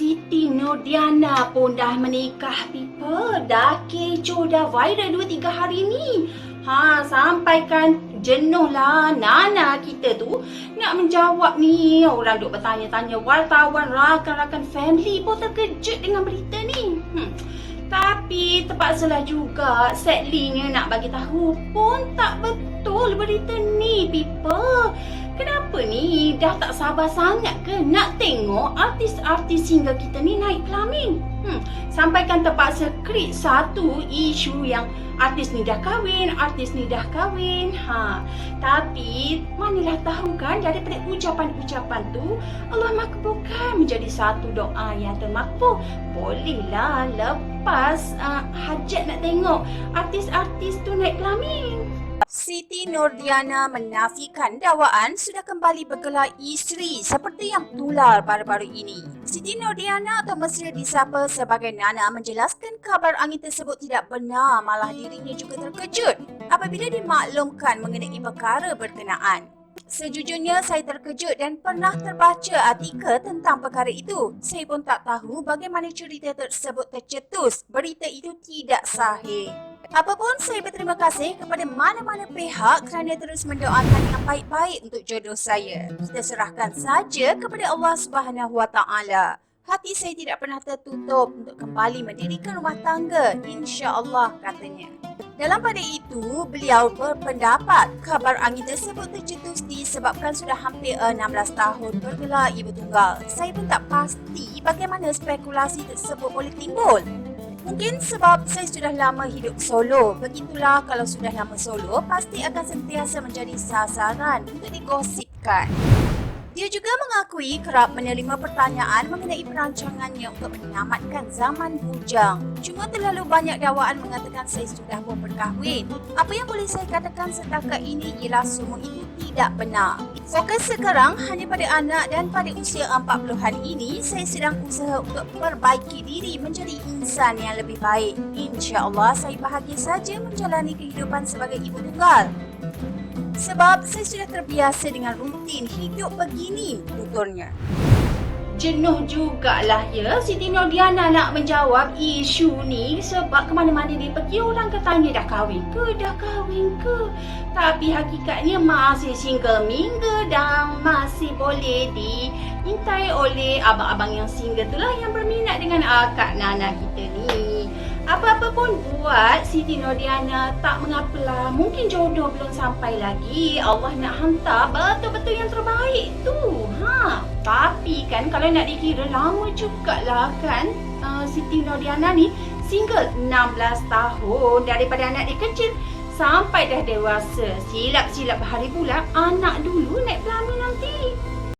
Siti Nurdiana pun dah menikah people. Dah kecoh dah viral 2-3 hari ni. Ha, sampaikan jenuh lah Nana kita tu nak menjawab ni. Orang duk bertanya-tanya wartawan, rakan-rakan family pun terkejut dengan berita ni. Hmm. Tapi terpaksalah juga Sadlynya nak bagi tahu pun tak betul berita ni people. Kenapa ni? Dah tak sabar sangat ke nak tengok artis-artis single kita ni naik pelamin? Hmm, sampaikan terpaksa klik satu isu yang artis ni dah kahwin, artis ni dah kahwin. Ha, tapi manalah tahu kan daripada ucapan-ucapan tu Allah makbulkan menjadi satu doa yang termakbul. Bolehlah lepas uh, hajat nak tengok artis-artis tu naik pelamin. Siti Nurdiana menafikan dakwaan sudah kembali bergelar isteri seperti yang tular baru-baru ini. Siti Nurdiana atau mesra disapa sebagai Nana menjelaskan kabar angin tersebut tidak benar malah dirinya juga terkejut apabila dimaklumkan mengenai perkara berkenaan. Sejujurnya saya terkejut dan pernah terbaca artikel tentang perkara itu. Saya pun tak tahu bagaimana cerita tersebut tercetus. Berita itu tidak sahih. Apapun saya berterima kasih kepada mana-mana pihak kerana terus mendoakan yang baik-baik untuk jodoh saya. Kita serahkan saja kepada Allah Subhanahu Wa Taala. Hati saya tidak pernah tertutup untuk kembali mendirikan rumah tangga, insya-Allah katanya. Dalam pada itu, beliau berpendapat kabar angin tersebut tercetus disebabkan sudah hampir 16 tahun bergelar ibu tunggal. Saya pun tak pasti bagaimana spekulasi tersebut boleh timbul. Mungkin sebab saya sudah lama hidup solo. Begitulah kalau sudah lama solo, pasti akan sentiasa menjadi sasaran untuk digosipkan. Dia juga mengakui kerap menerima pertanyaan mengenai perancangannya untuk menyelamatkan zaman bujang. Cuma terlalu banyak dakwaan mengatakan saya sudah pun berkahwin. Apa yang boleh saya katakan setakat ini ialah semua itu tidak benar. Fokus sekarang hanya pada anak dan pada usia 40-an ini, saya sedang usaha untuk perbaiki diri menjadi insan yang lebih baik. InsyaAllah saya bahagia saja menjalani kehidupan sebagai ibu tunggal. Sebab saya sudah terbiasa dengan rutin hidup begini, tuturnya. Jenuh jugalah ya. Siti Nordiana nak menjawab isu ni sebab ke mana-mana dia pergi orang katanya dah kahwin ke? Dah kahwin ke? Tapi hakikatnya masih single minggu dan masih boleh diintai oleh abang-abang yang single tu lah yang berminat dengan akak Nana kita ni apa-apa pun buat Siti Nordiana tak mengapalah mungkin jodoh belum sampai lagi Allah nak hantar betul-betul yang terbaik tu ha tapi kan kalau nak dikira lama jugalah kan uh, Siti Nordiana ni single 16 tahun daripada anak dia kecil sampai dah dewasa. Silap-silap hari bulan anak dulu naik pelamin nanti.